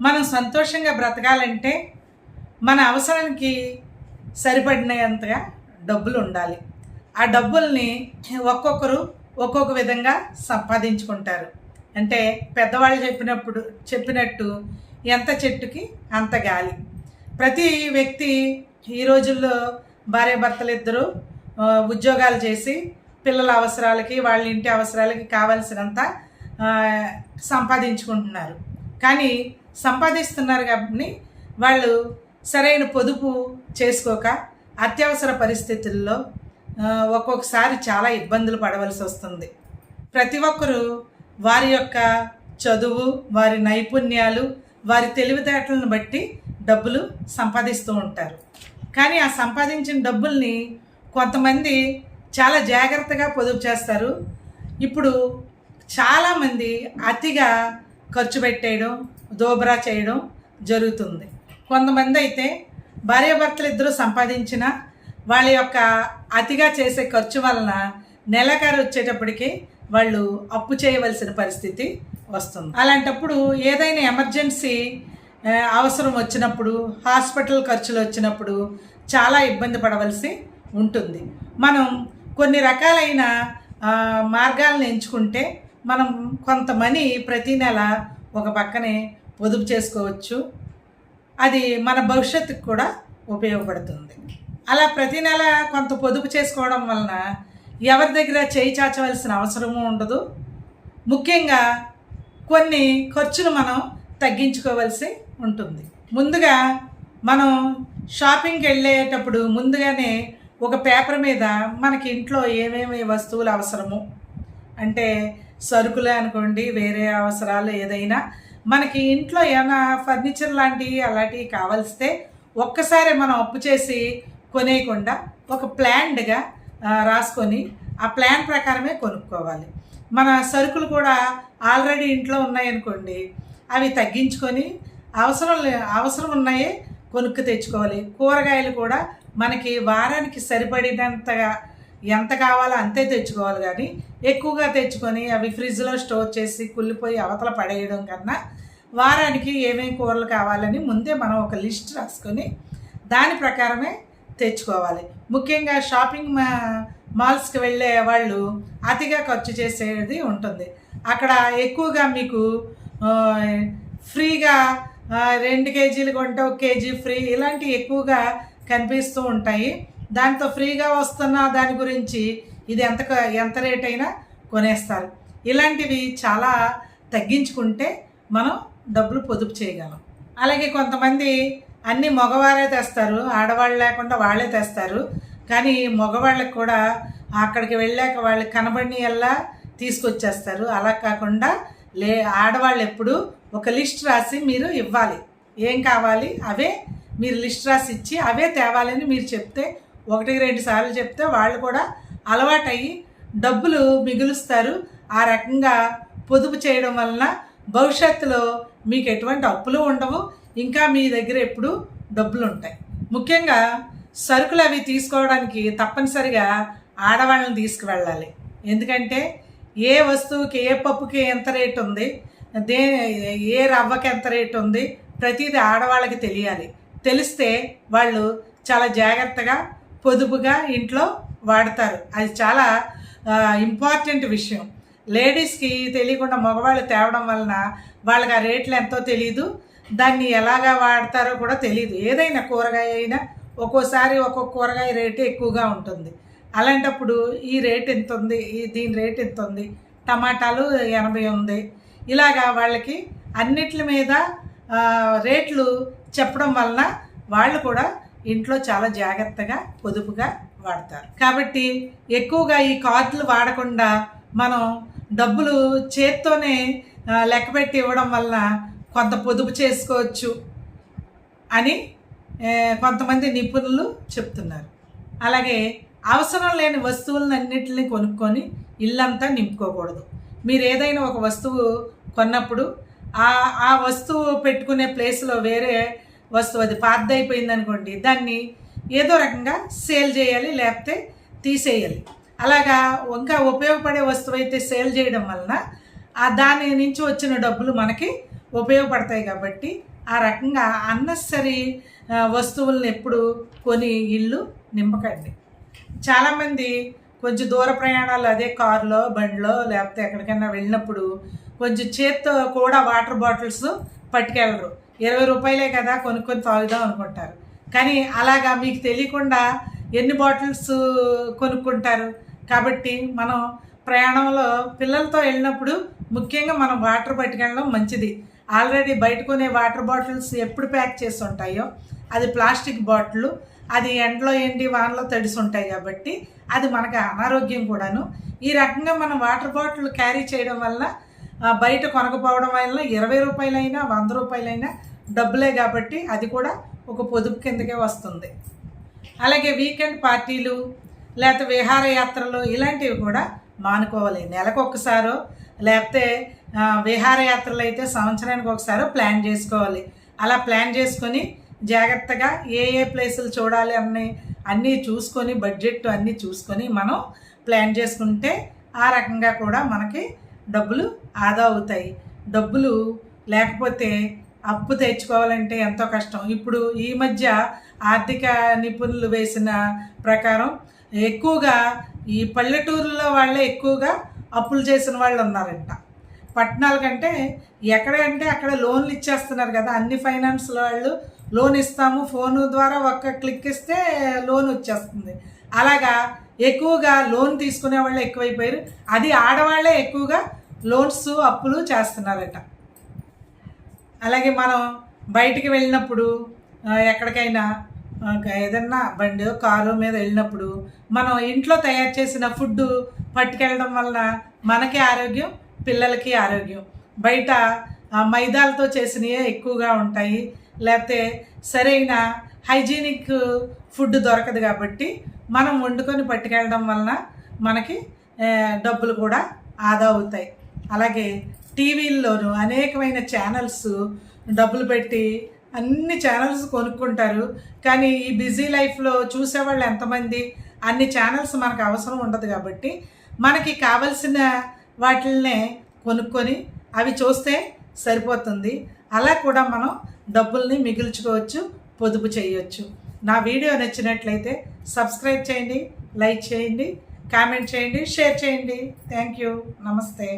మనం సంతోషంగా బ్రతకాలంటే మన అవసరానికి సరిపడినంతగా డబ్బులు ఉండాలి. ఆ డబ్బుల్ని ఒక్కొక్కరు ఒక్కొక్క విధంగా సంపాదించుకుంటారు. అంటే పెద్దవాళ్ళు చెప్పినప్పుడు చెప్పినట్టు ఎంత చెట్టుకి అంత గాలి. ప్రతి వ్యక్తి ఈ రోజుల్లో భార్య భర్తలు ఇద్దరు ఉద్యోగాలు చేసి పిల్లల అవసరాలకి వాళ్ళ ఇంటి అవసరాలకి కావాల్సినంత సంపాదించుకుంటున్నారు. కానీ సంపాదిస్తున్నారు కాబట్టి వాళ్ళు సరైన పొదుపు చేసుకోక అత్యవసర పరిస్థితుల్లో ఒక్కొక్కసారి చాలా ఇబ్బందులు పడవలసి వస్తుంది. ప్రతి ఒక్కరూ వారి యొక్క చదువు వారి నైపుణ్యాలు వారి తెలివితేటలను బట్టి డబ్బులు సంపాదిస్తూ ఉంటారు. కానీ ఆ సంపాదించిన డబ్బుల్ని కొంతమంది చాలా జాగ్రత్తగా పొదుపు చేస్తారు. ఇప్పుడు చాలామంది అతిగా ఖర్చు పెట్టేయడం దోబరా చేయడం జరుగుతుంది. కొంతమంది అయితే భార్యాభర్తలు ఇద్దరు సంపాదించిన వాళ్ళ యొక్క అతిగా చేసే ఖర్చు వలన నెలకారు వచ్చేటప్పటికి వాళ్ళు అప్పు చేయవలసిన పరిస్థితి వస్తుంది. అలాంటప్పుడు ఏదైనా ఎమర్జెన్సీ అవసరం వచ్చినప్పుడు హాస్పిటల్ ఖర్చులు వచ్చినప్పుడు చాలా ఇబ్బంది పడవలసి ఉంటుంది. మనం కొన్ని రకాలైన మార్గాలను ఎంచుకుంటే మనం కొంత మనీ ప్రతి నెల ఒక పక్కనే పొదుపు చేసుకోవచ్చు. అది మన భవిష్యత్తుకు కూడా ఉపయోగపడుతుంది. అలా ప్రతి నెల కొంత పొదుపు చేసుకోవడం వలన ఎవరి దగ్గర చేయి చాచవలసిన అవసరము ఉండదు. ముఖ్యంగా కొన్ని ఖర్చులు మనం తగ్గించుకోవాల్సి ఉంటుంది. ముందుగా మనం షాపింగ్కి వెళ్ళేటప్పుడు ముందుగానే ఒక పేపర్ మీద మనకి ఇంట్లో ఏమేమి వస్తువులు అవసరము అంటే సరుకులే అనుకోండి వేరే అవసరాలు ఏదైనా. మనకి ఇంట్లో ఏమైనా ఫర్నిచర్ లాంటివి అలాంటివి కావలిస్తే ఒక్కసారి మనం అప్పు చేసి కొనేయకుండా ఒక ప్లాన్డ్గా రాసుకొని ఆ ప్లాన్ ప్రకారమే కొనుక్కోవాలి. మన సరుకులు కూడా ఆల్రెడీ ఇంట్లో ఉన్నాయనుకోండి అవి తగ్గించుకొని అవసరం అవసరం ఉన్నాయే కొనుక్కు తెచ్చుకోవాలి. కూరగాయలు కూడా మనకి వారానికి సరిపడినంతగా ఎంత కావాలో అంతే తెచ్చుకోవాలి కానీ ఎక్కువగా తెచ్చుకొని అవి ఫ్రిడ్జ్లో స్టోర్ చేసి కుళ్ళిపోయి అవతల పడేయడం కన్నా వారానికి ఏమేమి కూరలు కావాలని ముందే మనం ఒక లిస్ట్ రాసుకొని దాని ప్రకారమే తెచ్చుకోవాలి. ముఖ్యంగా షాపింగ్ మా మాల్స్కి వెళ్ళే వాళ్ళు అతిగా ఖర్చు చేసేది ఉంటుంది. అక్కడ ఎక్కువగా మీకు ఫ్రీగా రెండు కేజీలు కొంటే ఒక కేజీ ఫ్రీ ఇలాంటివి ఎక్కువగా కనిపిస్తూ ఉంటాయి. దాంతో ఫ్రీగా వస్తున్న దాని గురించి ఇది ఎంత ఎంత రేట్ అయినా కొనేస్తారు. ఇలాంటివి చాలా తగ్గించుకుంటే మనం డబ్బులు పొదుపు చేయగలం. అలాగే కొంతమంది అన్ని మగవారే తెస్తారు ఆడవాళ్ళు లేకుండా వాళ్ళే తెస్తారు. కానీ మగవాళ్ళకి కూడా అక్కడికి వెళ్ళాక వాళ్ళకి కనబడిని ఎలా తీసుకొచ్చేస్తారు. అలా కాకుండా లే ఆడవాళ్ళు ఎప్పుడు ఒక లిస్ట్ రాసి మీరు ఇవ్వాలి. ఏం కావాలి అవే మీరు లిస్ట్ రాసి ఇచ్చి అవే తేవాలని మీరు చెప్తే ఒకటికి రెండు సార్లు చెప్తే వాళ్ళు కూడా అలవాటయ్యి డబ్బులు మిగులుస్తారు. ఆ రకంగా పొదుపు చేయడం వలన భవిష్యత్తులో మీకు ఎటువంటి అప్పులు ఉండవు. ఇంకా మీ దగ్గర ఎప్పుడు డబ్బులు ఉంటాయి ముఖ్యంగా సరుకులు అవి తీసుకోవడానికి తప్పనిసరిగా ఆడవాళ్ళని తీసుకువెళ్ళాలి. ఎందుకంటే ఏ వస్తువుకి ఏ పప్పుకి ఎంత రేటు ఉంది దే ఏ రవ్వకి ఎంత రేటు ఉంది ప్రతిదీ ఆడవాళ్ళకి తెలియాలి. తెలిస్తే వాళ్ళు చాలా జాగ్రత్తగా పొదుపుగా ఇంట్లో వాడతారు. అది చాలా ఇంపార్టెంట్ విషయం. లేడీస్కి తెలియకుండా మగవాళ్ళు తేవడం వలన వాళ్ళకి ఆ రేట్లు ఎంతో తెలియదు దాన్ని ఎలాగా వాడతారో కూడా తెలియదు ఏదైనా కూరగాయ అయినా ఒక్కోసారి ఒక్కొక్క కూరగాయ రేటు ఎక్కువగా ఉంటుంది. అలాంటప్పుడు ఈ రేట్ ఎంత ఉంది? ఈ దీని రేట్ ఎంత ఉంది? టమాటాలు ఎనభై ఉంది. ఇలాగా వాళ్ళకి అన్నిటి మీద రేట్లు చెప్పడం వలన వాళ్ళు కూడా ఇంట్లో చాలా జాగ్రత్తగా పొదుపుగా వాడతారు. కాబట్టి ఎక్కువగా ఈ కార్డులు వాడకుండా మనం డబ్బులు చేత్తోనే లెక్కపెట్టి ఇవ్వడం వలన కొంత పొదుపు చేసుకోవచ్చు అని కొంతమంది నిపుణులు చెప్తున్నారు. అలాగే అవసరం లేని వస్తువులన్నింటినీ కొనుక్కొని ఇల్లంతా నింపుకోకూడదు. మీరు ఏదైనా ఒక వస్తువు కొన్నప్పుడు ఆ ఆ వస్తువు పెట్టుకునే ప్లేస్లో వేరే వస్తువు అది పాతదైపోయింది అనుకోండి దాన్ని ఏదో రకంగా సేల్ చేయాలి లేకపోతే తీసేయాలి. అలాగా ఇంకా ఉపయోగపడే వస్తువు అయితే సేల్ చేయడం వలన ఆ దాని నుంచి వచ్చిన డబ్బులు మనకి ఉపయోగపడతాయి కాబట్టి ఆ రకంగా అన్నెసరీ వస్తువులను ఎప్పుడు కొని ఇల్లు నింపకండి. చాలామంది కొంచెం దూర ప్రయాణాలు అదే కారులో బండిలో లేకపోతే ఎక్కడికైనా వెళ్ళినప్పుడు కొంచెం చేత్తో కూడా వాటర్ బాటిల్స్ పట్టుకెళ్ళరు. ఇరవై రూపాయలే కదా కొనుక్కొని తాగుదాం అనుకుంటారు. కానీ అలాగా మీకు తెలియకుండా ఎన్ని బాటిల్స్ కొనుక్కుంటారు? కాబట్టి మనం ప్రయాణంలో పిల్లలతో వెళ్ళినప్పుడు ముఖ్యంగా మనం వాటర్ పట్టుకెళ్ళడం మంచిది. ఆల్రెడీ బయట కొనే వాటర్ బాటిల్స్ ఎప్పుడు ప్యాక్ చేసి ఉంటాయో అది ప్లాస్టిక్ బాటిల్ అది ఎండలో ఎండి వానలో తడిసి ఉంటాయి కాబట్టి అది మనకు అనారోగ్యం కూడాను. ఈ రకంగా మనం వాటర్ బాటిల్ క్యారీ చేయడం వల్ల బయట కొనకపోవడం వల్ల ఇరవై రూపాయలైనా వంద రూపాయలైనా డబ్బులే కాబట్టి అది కూడా ఒక పొదుపు కిందకే వస్తుంది. అలాగే వీకెండ్ పార్టీలు లేకపోతే విహారయాత్రలు ఇలాంటివి కూడా మానుకోవాలి. నెలకు ఒకసారో లేకపోతే విహారయాత్రలు అయితే సంవత్సరానికి ఒకసారో ప్లాన్ చేసుకోవాలి. అలా ప్లాన్ చేసుకొని జాగ్రత్తగా ఏ ఏ ప్లేసులు చూడాలి అన్ని అన్నీ చూసుకొని బడ్జెట్ అన్నీ చూసుకొని మనం ప్లాన్ చేసుకుంటే ఆ రకంగా కూడా మనకి డబ్బులు ఆదా అవుతాయి. డబ్బులు లేకపోతే అప్పు తెచ్చుకోవాలంటే ఎంతో కష్టం. ఇప్పుడు ఈ మధ్య ఆర్థిక నిపుణులు వేసిన ప్రకారం ఎక్కువగా ఈ పల్లెటూరులో వాళ్ళే ఎక్కువగా అప్పులు చేసిన వాళ్ళు ఉన్నారంట. పట్టణాల కంటే ఎక్కడంటే అక్కడ లోన్లు ఇచ్చేస్తున్నారు కదా అన్ని ఫైనాన్స్ వాళ్ళు లోన్ ఇస్తాము ఫోను ద్వారా ఒక్క క్లిక్ ఇస్తే లోన్ వచ్చేస్తుంది. అలాగా ఎక్కువగా లోన్ తీసుకునే వాళ్ళు ఎక్కువైపోయారు. అది ఆడవాళ్ళే ఎక్కువగా లోన్స్ అప్పులు చేస్తున్నారట. అలాగే మనం బయటికి వెళ్ళినప్పుడు ఎక్కడికైనా ఏదన్నా బండి కారు మీద వెళ్ళినప్పుడు మనం ఇంట్లో తయారు చేసిన ఫుడ్ పట్టుకెళ్ళడం వలన మనకి ఆరోగ్యం పిల్లలకి ఆరోగ్యం. బయట మైదాలతో చేసినవే ఎక్కువగా ఉంటాయి. లేకపోతే సరైన హైజీనిక్ ఫుడ్ దొరకదు కాబట్టి మనం వండుకొని పట్టుకెళ్ళడం వలన మనకి డబ్బులు కూడా ఆదా అవుతాయి. అలాగే టీవీల్లోనూ అనేకమైన ఛానల్స్ డబ్బులు పెట్టి అన్ని ఛానల్స్ కొనుక్కుంటారు. కానీ ఈ బిజీ లైఫ్లో చూసేవాళ్ళు ఎంతమంది? అన్ని ఛానల్స్ మనకు అవసరం ఉండదు కాబట్టి మనకి కావలసిన వాటిల్నే కొనుక్కొని అవి చూస్తే సరిపోతుంది. అలా కూడా మనం డబ్బుల్ని మిగుల్చుకోవచ్చు పొదుపు చేయవచ్చు నా వీడియో నచ్చినట్లయితే సబ్స్క్రైబ్ చేయండి లైక్ చేయండి కామెంట్ చేయండి షేర్ చేయండి. Thank you. నమస్తే.